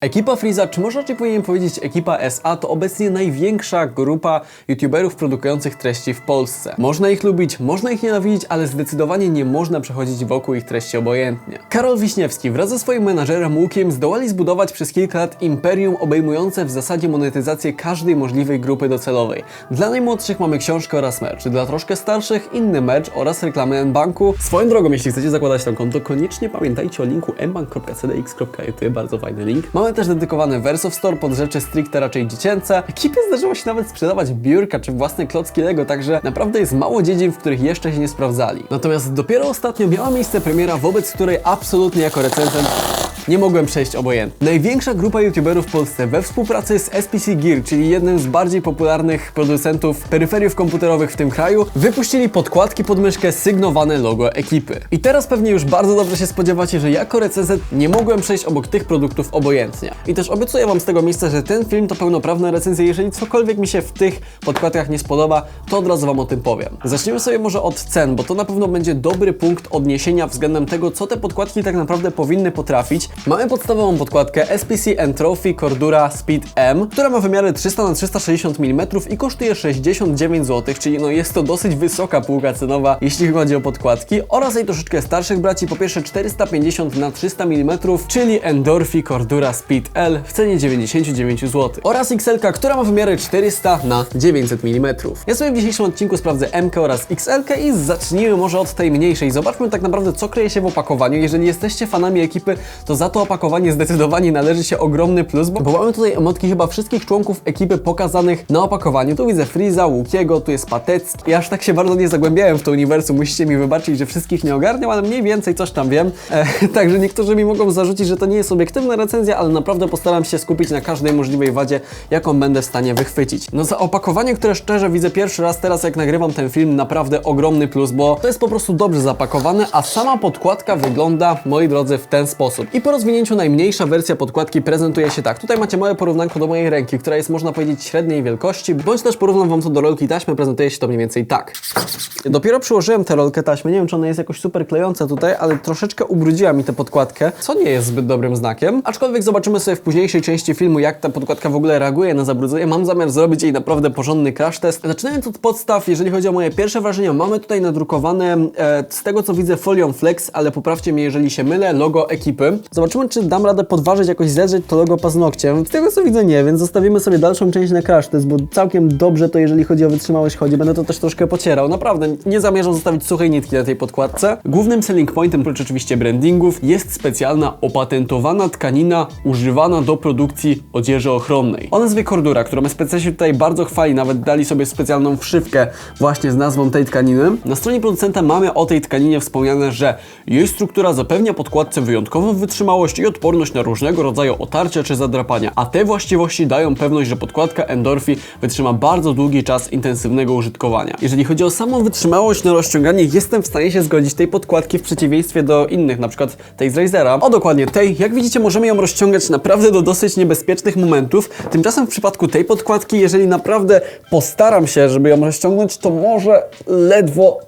Ekipa Freeza, czy może raczej powinien powiedzieć ekipa SA, to obecnie największa grupa youtuberów produkujących treści w Polsce. Można ich lubić, można ich nienawidzić, ale zdecydowanie nie można przechodzić wokół ich treści obojętnie. Karol Wiśniewski wraz ze swoim menadżerem Łukiem zdołali zbudować przez kilka lat imperium obejmujące w zasadzie monetyzację każdej możliwej grupy docelowej. Dla najmłodszych mamy książkę oraz merch, dla troszkę starszych inny merch oraz reklamy Mbanku. Swoją drogą, jeśli chcecie zakładać tam konto, koniecznie pamiętajcie o linku mbank.cdx.it, bardzo fajny link. Mamy też dedykowany Verso Store pod rzeczy stricte raczej dziecięce. Ekipie zdarzyło się nawet sprzedawać biurka czy własne klocki Lego, także naprawdę jest mało dziedzin, w których jeszcze się nie sprawdzali. Natomiast dopiero ostatnio miała miejsce premiera, wobec której absolutnie jako recenzent nie mogłem przejść obojętnie. Największa grupa youtuberów w Polsce we współpracy z SPC Gear, czyli jednym z bardziej popularnych producentów peryferiów komputerowych w tym kraju, wypuścili podkładki pod myszkę sygnowane logo ekipy. I teraz pewnie już bardzo dobrze się spodziewacie, że jako recenzent nie mogłem przejść obok tych produktów obojętnie. I też obiecuję Wam z tego miejsca, że ten film to pełnoprawna recenzja. Jeżeli cokolwiek mi się w tych podkładkach nie spodoba, to od razu Wam o tym powiem. Zaczniemy sobie może od cen, bo to na pewno będzie dobry punkt odniesienia względem tego, co te podkładki tak naprawdę powinny potrafić. Mamy podstawową podkładkę SPC Trophy Cordura Speed M, która ma wymiary 300 na 360 mm i kosztuje 69 zł, czyli no jest to dosyć wysoka półka cenowa, jeśli chodzi o podkładki, oraz jej troszeczkę starszych braci, po pierwsze 450 na 300 mm, czyli Endorphi Cordura Speed L w cenie 99 zł, oraz XL, która ma wymiary 400 na 900 mm. Ja sobie w dzisiejszym odcinku sprawdzę M oraz XL i zacznijmy może od tej mniejszej. Zobaczmy tak naprawdę, co kryje się w opakowaniu. Jeżeli jesteście fanami ekipy, to za to opakowanie zdecydowanie należy się ogromny plus, bo, bo mamy tutaj emotki chyba wszystkich członków ekipy pokazanych na opakowaniu. Tu widzę Freeza, Łukiego, tu jest Patecki. Ja aż tak się bardzo nie zagłębiałem w to uniwersum, musicie mi wybaczyć, że wszystkich nie ogarniam, ale mniej więcej coś tam wiem. E, także niektórzy mi mogą zarzucić, że to nie jest obiektywna recenzja, ale naprawdę postaram się skupić na każdej możliwej wadzie, jaką będę w stanie wychwycić. No za opakowanie, które szczerze widzę pierwszy raz teraz, jak nagrywam ten film, naprawdę ogromny plus, bo to jest po prostu dobrze zapakowane, a sama podkładka wygląda, moi drodzy, w ten sposób. I po rozwinięciu najmniejsza wersja podkładki prezentuje się tak. Tutaj macie małe porównanko do mojej ręki, która jest, można powiedzieć, średniej wielkości, bądź też porównam Wam to do rolki taśmy, prezentuje się to mniej więcej tak. Dopiero przyłożyłem tę rolkę taśmy, nie wiem, czy ona jest jakoś super klejąca tutaj, ale troszeczkę ubrudziła mi tę podkładkę, co nie jest zbyt dobrym znakiem. Aczkolwiek zobaczymy sobie w późniejszej części filmu, jak ta podkładka w ogóle reaguje na zabrudzenie. Mam zamiar zrobić jej naprawdę porządny crash test. Zaczynając od podstaw, jeżeli chodzi o moje pierwsze wrażenia, mamy tutaj nadrukowane, e, z tego co widzę, folią flex, ale poprawcie mnie, jeżeli się mylę, logo ekipy. Zobaczymy, czy dam radę podważyć, jakoś zedrzeć to logo paznokciem. Z tego co widzę, nie, więc zostawimy sobie dalszą część na crash bo całkiem dobrze to, jeżeli chodzi o wytrzymałość, chodzi. Będę to też troszkę pocierał. Naprawdę, nie zamierzam zostawić suchej nitki na tej podkładce. Głównym selling pointem, oprócz oczywiście brandingów, jest specjalna opatentowana tkanina używana do produkcji odzieży ochronnej. O nazwie Cordura, którą specjaliści tutaj bardzo chwali, nawet dali sobie specjalną wszywkę właśnie z nazwą tej tkaniny. Na stronie producenta mamy o tej tkaninie wspomniane, że jej struktura zapewnia podkładce wyjątkową wytrzymałość i odporność na różnego rodzaju otarcia czy zadrapania, a te właściwości dają pewność, że podkładka Endorphi wytrzyma bardzo długi czas intensywnego użytkowania. Jeżeli chodzi o samą wytrzymałość na rozciąganie, jestem w stanie się zgodzić tej podkładki w przeciwieństwie do innych, na przykład tej z Razera. O dokładnie tej, jak widzicie, możemy ją rozciągać naprawdę do dosyć niebezpiecznych momentów. Tymczasem w przypadku tej podkładki, jeżeli naprawdę postaram się, żeby ją rozciągnąć, to może ledwo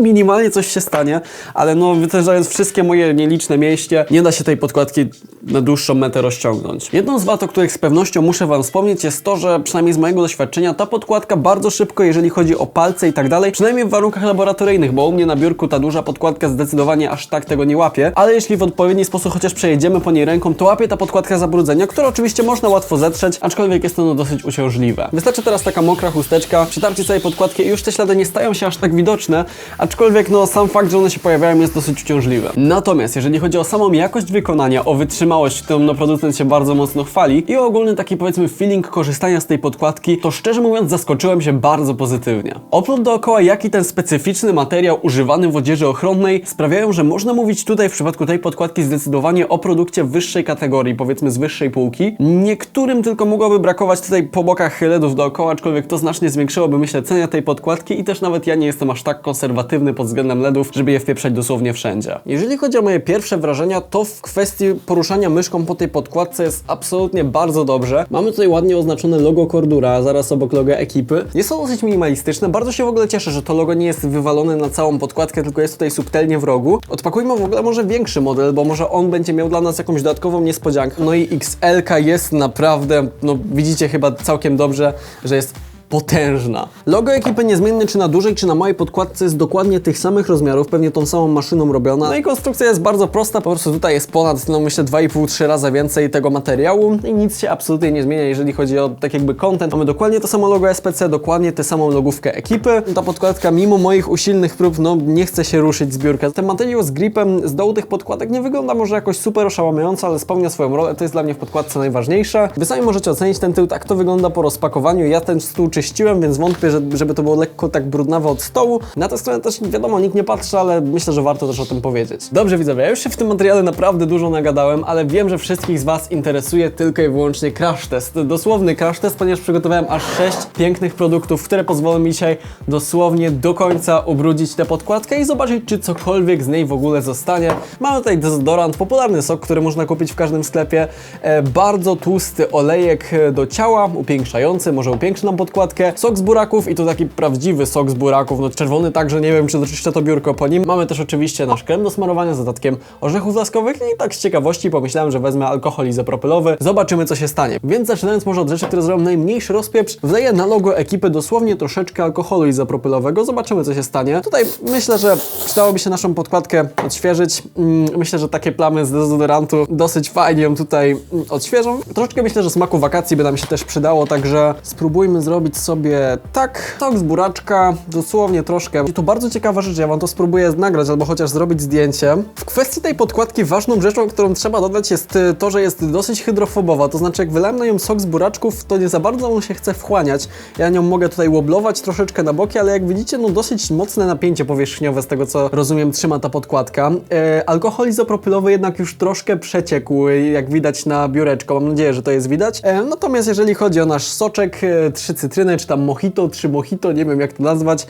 minimalnie coś się stanie, ale no wytężając wszystkie moje nieliczne mięśnie, nie da się tej podkładki na dłuższą metę rozciągnąć. Jedną z wad, o których z pewnością muszę Wam wspomnieć jest to, że przynajmniej z mojego doświadczenia ta podkładka bardzo szybko, jeżeli chodzi o palce i tak dalej, przynajmniej w warunkach laboratoryjnych, bo u mnie na biurku ta duża podkładka zdecydowanie aż tak tego nie łapie, ale jeśli w odpowiedni sposób chociaż przejedziemy po niej ręką, to łapie ta podkładka zabrudzenia, które oczywiście można łatwo zetrzeć, aczkolwiek jest to no dosyć uciążliwe. Wystarczy teraz taka mokra chusteczka, przytarcie sobie podkładkę i już te ślady nie stają się aż tak widoczne, aczkolwiek no sam fakt, że one się pojawiają jest dosyć uciążliwy. Natomiast jeżeli chodzi o samą jakość wykonania, o wytrzymałość, którą no producent się bardzo mocno chwali i o ogólny taki powiedzmy feeling korzystania z tej podkładki, to szczerze mówiąc zaskoczyłem się bardzo pozytywnie. Oprócz dookoła, jak i ten specyficzny materiał używany w odzieży ochronnej sprawiają, że można mówić tutaj w przypadku tej podkładki zdecydowanie o produkcie wyższej kategorii, powiedzmy z wyższej półki. Niektórym tylko mogłoby brakować tutaj po bokach hyledów dookoła, aczkolwiek to znacznie zwiększyłoby myślę cenę tej podkładki i też nawet ja nie jestem aż tak konserwatywny relatywny pod względem LEDów, żeby je wpieprzać dosłownie wszędzie. Jeżeli chodzi o moje pierwsze wrażenia, to w kwestii poruszania myszką po tej podkładce jest absolutnie bardzo dobrze. Mamy tutaj ładnie oznaczone logo Cordura, zaraz obok logo ekipy. Jest to dosyć minimalistyczne, bardzo się w ogóle cieszę, że to logo nie jest wywalone na całą podkładkę, tylko jest tutaj subtelnie w rogu. Odpakujmy w ogóle może większy model, bo może on będzie miał dla nas jakąś dodatkową niespodziankę. No i XL jest naprawdę, no widzicie chyba całkiem dobrze, że jest potężna. Logo ekipy niezmienne czy na dużej, czy na małej podkładce jest dokładnie tych samych rozmiarów, pewnie tą samą maszyną robiona. No i konstrukcja jest bardzo prosta, po prostu tutaj jest ponad, no myślę, 2,5-3 razy więcej tego materiału i nic się absolutnie nie zmienia, jeżeli chodzi o tak jakby content. Mamy dokładnie to samo logo SPC, dokładnie tę samą logówkę ekipy. Ta podkładka, mimo moich usilnych prób, no nie chce się ruszyć z biurka. Ten materiał z gripem z dołu tych podkładek nie wygląda może jakoś super oszałamiająco, ale spełnia swoją rolę, to jest dla mnie w podkładce najważniejsze. Wy sami możecie ocenić ten tył, tak to wygląda po rozpakowaniu. Ja ten stół czyściłem, więc wątpię, że, żeby to było lekko tak brudnawe od stołu. Na tę stronę też wiadomo, nikt nie patrzy, ale myślę, że warto też o tym powiedzieć. Dobrze widzowie, ja już się w tym materiale naprawdę dużo nagadałem, ale wiem, że wszystkich z Was interesuje tylko i wyłącznie crash test. Dosłowny crash test, ponieważ przygotowałem aż 6 pięknych produktów, które pozwolą mi dzisiaj dosłownie do końca ubrudzić tę podkładkę i zobaczyć, czy cokolwiek z niej w ogóle zostanie. Mamy tutaj dezodorant, popularny sok, który można kupić w każdym sklepie, e, bardzo tłusty olejek e, do ciała, upiększający, może upiększy nam podkładkę, sok z buraków i to taki prawdziwy sok z buraków, no czerwony także nie wiem, czy doczyszczę to biurko po nim. Mamy też oczywiście nasz krem do smarowania z dodatkiem orzechów laskowych i tak z ciekawości pomyślałem, że wezmę alkohol izopropylowy, zobaczymy co się stanie. Więc zaczynając może od rzeczy, które zrobią najmniejszy rozpieprz, wleję na logo ekipy dosłownie troszeczkę alkoholu izopropylowego, zobaczymy co się stanie. Tutaj myślę, że przydałoby się naszą podkładkę odświeżyć. Mm, Myślę, że takie plamy z dezodorantu dosyć fajnie ją tutaj mm, odświeżą. Troszeczkę myślę, że smaku wakacji by nam się też przydało, także spróbujmy zrobić sobie tak. Sok z buraczka, dosłownie troszkę. I to bardzo ciekawa rzecz, ja wam to spróbuję nagrać albo chociaż zrobić zdjęcie. W kwestii tej podkładki ważną rzeczą, którą trzeba dodać jest y, to, że jest dosyć hydrofobowa, to znaczy jak wylałem na nią sok z buraczków, to nie za bardzo on się chce wchłaniać. Ja nią mogę tutaj łoblować troszeczkę na boki, ale jak widzicie, no dosyć mocne napięcie powierzchniowe z tego co rozumiem trzyma ta podkładka. E, alkohol izopropylowy jednak już troszkę przeciekł, jak widać na biureczko. Mam nadzieję, że to jest widać. E, natomiast jeżeli chodzi o nasz soczek, e, trzy cytryny, czy tam mojito, trzy mojito, nie wiem jak to nazwać,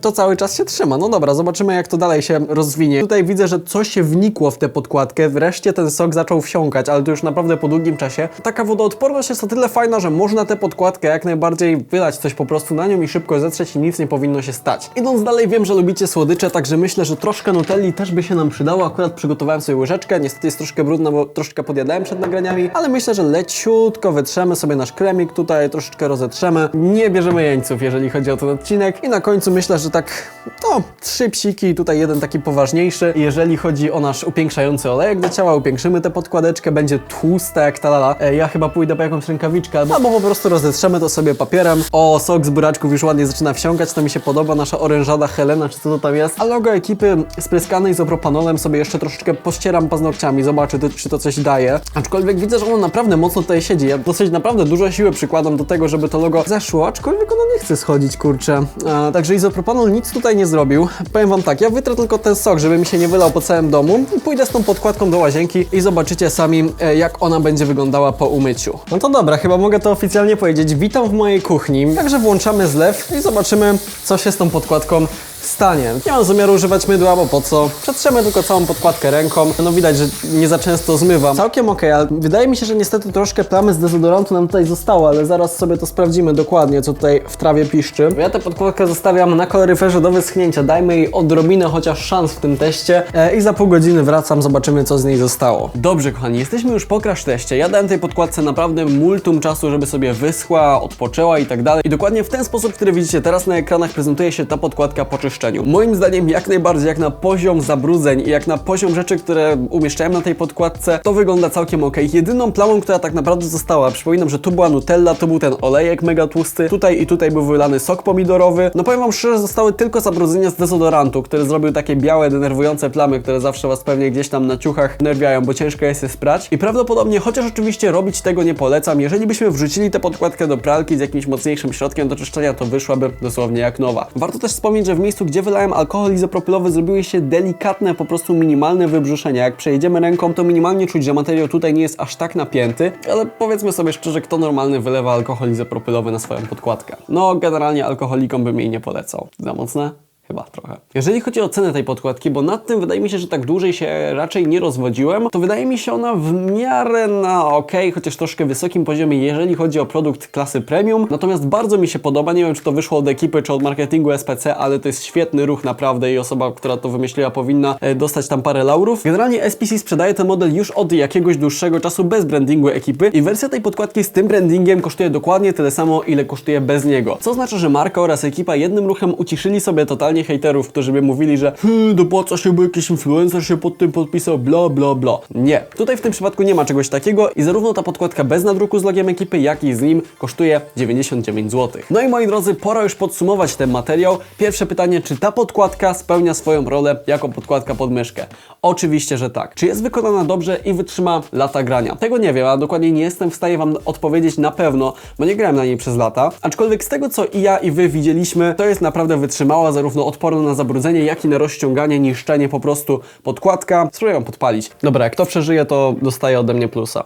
to cały czas się trzyma. No dobra, zobaczymy jak to dalej się rozwinie. Tutaj widzę, że coś się wnikło w tę podkładkę, wreszcie ten sok zaczął wsiąkać, ale to już naprawdę po długim czasie. Taka wodoodporność jest o tyle fajna, że można tę podkładkę jak najbardziej wylać coś po prostu na nią i szybko zetrzeć i nic nie powinno się stać. Idąc dalej, wiem, że lubicie słodycze, także myślę, że troszkę nutelli też by się nam przydało. Akurat przygotowałem sobie łyżeczkę, niestety jest troszkę brudna, bo troszkę podjadałem przed nagraniami, ale myślę, że leciutko wytrzemy sobie nasz kremik tutaj, troszeczkę rozetrzemy. Nie bierzemy jeńców, jeżeli chodzi o ten odcinek. I na końcu myślę, że tak, no, trzy psiki, tutaj jeden taki poważniejszy. Jeżeli chodzi o nasz upiększający olejek do ciała, upiększymy tę podkładeczkę, będzie tłusta jak ta lala. E, ja chyba pójdę po jakąś rękawiczkę, albo, albo po prostu rozetrzemy to sobie papierem. O, sok z buraczków już ładnie zaczyna wsiąkać, to mi się podoba, nasza orężada Helena, czy co to tam jest. A logo ekipy spryskanej izopropanolem sobie jeszcze troszeczkę pościeram paznokciami, zobaczę, czy to coś daje. Aczkolwiek widzę, że ono naprawdę mocno tutaj siedzi. Ja dosyć naprawdę dużo siły przykładam do tego, żeby to logo zeszło, aczkolwiek ono nie chce schodzić, kurczę. E, także izopropanol nic tutaj nie zrobił. Powiem wam tak, ja wytrę tylko ten sok, żeby mi się nie wylał po całym domu i pójdę z tą podkładką do łazienki i zobaczycie sami, e, jak ona będzie wyglądała po umyciu. No to dobra, chyba mogę to oficjalnie powiedzieć. Witam w mojej kuchni. Także włączamy zlew i zobaczymy, co się z tą podkładką stanie. Nie mam zamiaru używać mydła, bo po co? Przetrzemy tylko całą podkładkę ręką. No widać, że nie za często zmywam. Całkiem ok, ale wydaje mi się, że niestety troszkę plamy z dezodorantu nam tutaj zostało, ale zaraz sobie to sprawdzimy dokładnie, co tutaj w trawie piszczy. Ja tę podkładkę zostawiam na koloryferze do wyschnięcia. Dajmy jej odrobinę chociaż szans w tym teście e, i za pół godziny wracam, zobaczymy, co z niej zostało. Dobrze, kochani, jesteśmy już po crash teście. Ja dałem tej podkładce naprawdę multum czasu, żeby sobie wyschła, odpoczęła i tak dalej. I dokładnie w ten sposób, który widzicie teraz na ekranach, prezentuje się ta podkładka po czyszczeniu. Moim zdaniem jak najbardziej, jak na poziom zabrudzeń i jak na poziom rzeczy, które umieszczałem na tej podkładce, to wygląda całkiem ok. Jedyną plamą, która tak naprawdę została, przypominam, że tu była Nutella, tu był ten olejek mega tłusty, tutaj i tutaj był wylany sok pomidorowy. No powiem wam szczerze, zostały tylko zabrudzenia z dezodorantu, który zrobił takie białe, denerwujące plamy, które zawsze was pewnie gdzieś tam na ciuchach nerwiają, bo ciężko jest je sprać. I prawdopodobnie, chociaż oczywiście robić tego nie polecam, jeżeli byśmy wrzucili tę podkładkę do pralki z jakimś mocniejszym środkiem do czyszczenia, to wyszłaby dosłownie jak nowa. Warto też wspomnieć, że w miejscu, gdzie wylałem alkohol izopropylowy, zrobiły się delikatne, po prostu minimalne wybrzuszenia. Jak przejedziemy ręką, to minimalnie czuć, że materiał tutaj nie jest aż tak napięty, ale powiedzmy sobie szczerze, kto normalny wylewa alkohol izopropylowy na swoją podkładkę. No, generalnie alkoholikom bym jej nie polecał. Za mocne? Chyba trochę. Jeżeli chodzi o cenę tej podkładki, bo nad tym wydaje mi się, że tak dłużej się raczej nie rozwodziłem, to wydaje mi się ona w miarę na ok, chociaż troszkę wysokim poziomie, jeżeli chodzi o produkt klasy premium. Natomiast bardzo mi się podoba, nie wiem czy to wyszło od ekipy, czy od marketingu SPC, ale to jest świetny ruch naprawdę i osoba, która to wymyśliła powinna e, dostać tam parę laurów. Generalnie SPC sprzedaje ten model już od jakiegoś dłuższego czasu bez brandingu ekipy i wersja tej podkładki z tym brandingiem kosztuje dokładnie tyle samo, ile kosztuje bez niego. Co oznacza, że marka oraz ekipa jednym ruchem uciszyli sobie totalnie hejterów, którzy by mówili, że hmm, dopłaca się, bo jakiś influencer się pod tym podpisał, bla bla bla. Nie. Tutaj w tym przypadku nie ma czegoś takiego i zarówno ta podkładka bez nadruku z logiem ekipy, jak i z nim kosztuje 99 zł. No i moi drodzy, pora już podsumować ten materiał. Pierwsze pytanie, czy ta podkładka spełnia swoją rolę jako podkładka pod myszkę? Oczywiście, że tak. Czy jest wykonana dobrze i wytrzyma lata grania? Tego nie wiem, a dokładnie nie jestem w stanie Wam odpowiedzieć na pewno, bo nie grałem na niej przez lata. Aczkolwiek z tego, co i ja i Wy widzieliśmy, to jest naprawdę wytrzymała, zarówno odporna na zabrudzenie, jak i na rozciąganie, niszczenie po prostu podkładka. Spróbuję ją podpalić. Dobra, jak to przeżyje, to dostaje ode mnie plusa.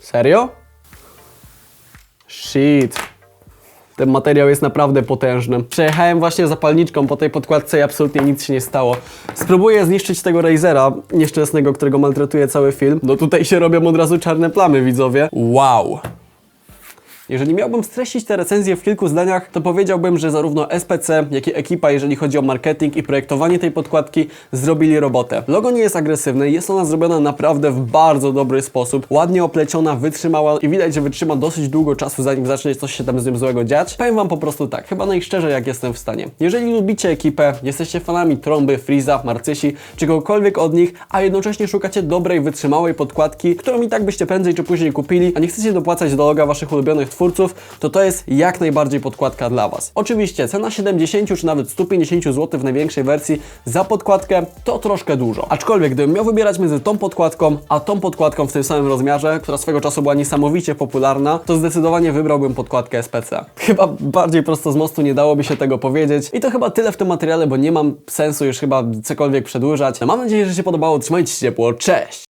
Serio? Shit. Ten materiał jest naprawdę potężny. Przejechałem właśnie zapalniczką po tej podkładce i absolutnie nic się nie stało. Spróbuję zniszczyć tego Razera nieszczęsnego, którego maltretuje cały film. No tutaj się robią od razu czarne plamy, widzowie. Wow. Jeżeli miałbym streścić tę recenzję w kilku zdaniach, to powiedziałbym, że zarówno SPC, jak i ekipa, jeżeli chodzi o marketing i projektowanie tej podkładki, zrobili robotę. Logo nie jest agresywne, jest ona zrobiona naprawdę w bardzo dobry sposób, ładnie opleciona, wytrzymała i widać, że wytrzyma dosyć długo czasu, zanim zacznie coś się tam z nim złego dziać. Powiem Wam po prostu tak, chyba najszczerzej jak jestem w stanie. Jeżeli lubicie ekipę, jesteście fanami Trąby, Freeza, Marcysi, czy kogokolwiek od nich, a jednocześnie szukacie dobrej, wytrzymałej podkładki, którą i tak byście prędzej czy później kupili, a nie chcecie dopłacać do loga Waszych ulubionych twórców, to to jest jak najbardziej podkładka dla Was. Oczywiście cena 70 czy nawet 150 zł w największej wersji za podkładkę to troszkę dużo. Aczkolwiek gdybym miał wybierać między tą podkładką, a tą podkładką w tym samym rozmiarze, która swego czasu była niesamowicie popularna, to zdecydowanie wybrałbym podkładkę SPC. Chyba bardziej prosto z mostu nie dałoby się tego powiedzieć. I to chyba tyle w tym materiale, bo nie mam sensu już chyba cokolwiek przedłużać. No, mam nadzieję, że się podobało. Trzymajcie się ciepło. Cześć!